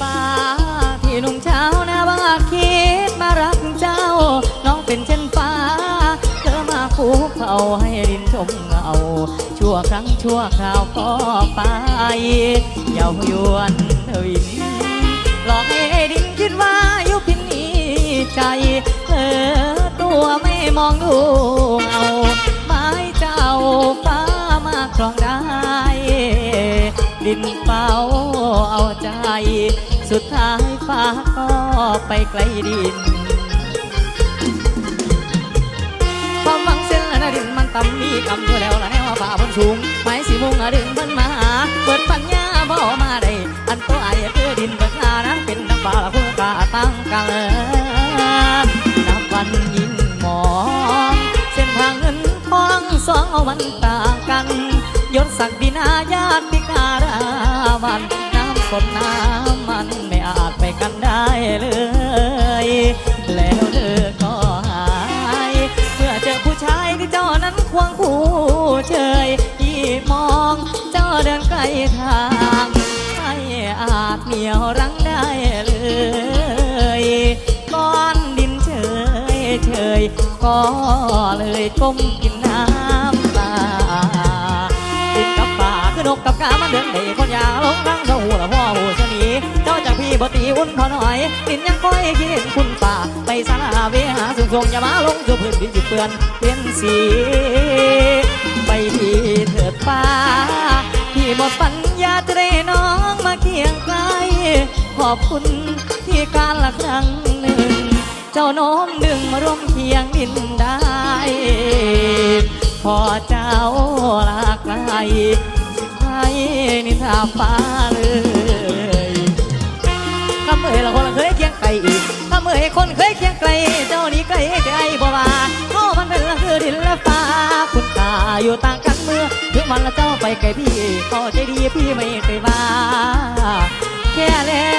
ฟ้าที่หนุ่มเช้าหน้าบ้าคิดมารักเจ้า น้องเป็นเช่นฟ้า เธอมาคูเขาให้ดินชมเงา ชั่วครั้งชั่วคราวก็ไปเย้ายวนเวินหลอกให้ดินคิดว่ายุพินนี้ใจเออตัวไม่มองดูเงาไม้เจ้าฟ้ามาครองได้ดินเฝ้าเอาใจ สุดท้ายฟ้าก็ไปไกลดิน ความหวังเส้นละดินมันต่ำมีกำอยู่แล้วละแนวฝ่าบนสูงไม้สีมุงอะดึงเบิ้นมาหาเปิดปัญญาบ่มาได้อันตัวไอ้คือดินเบิดงานะเป็นนักฝ่าละคู่กาตั้งกันนับวันยิ่งมองเส้นทางเงินทองสองวันต่างกันยศศักดินาญาติการามันน้ำสดน้ำันไม่อาจไปกันได้เลย แล้วเธอก็หายเมื่อเจอผู้ชายที่เจ้านั้นควงคู่เชยยี่มองเจ้าเดินไกลทางไม่อาจเหนียวรั้งได้เลยก้อนดินเฉยเฉยก็เลยก้มกินน้ำตาติดกับป่าคือนกกับกามันเดินเด บ่ตีอุ่นพอหน่อยดินยังคอยคิดเห็นคุณป่าไปสาราเวหาสุงทรงอย่ามาลงสู่พื้นดินจิเปือนเปลี่ยนสี ไปที่เถิดป่าพี่หมดปัญญาจะได้น้องมาเคียงไกลขอบคุณที่การละครั้งหนึ่ง เจ้าน้อมดึงมาร่วมเคียงดินได้พอเจ้าลากไกลให้นินทาฟ้าเลย อยู่ต่างกันเมื่อถึงวันละเจ้าไปไกลพี่ขอใจดีพี่ไม่เคยมาแค่แล้ว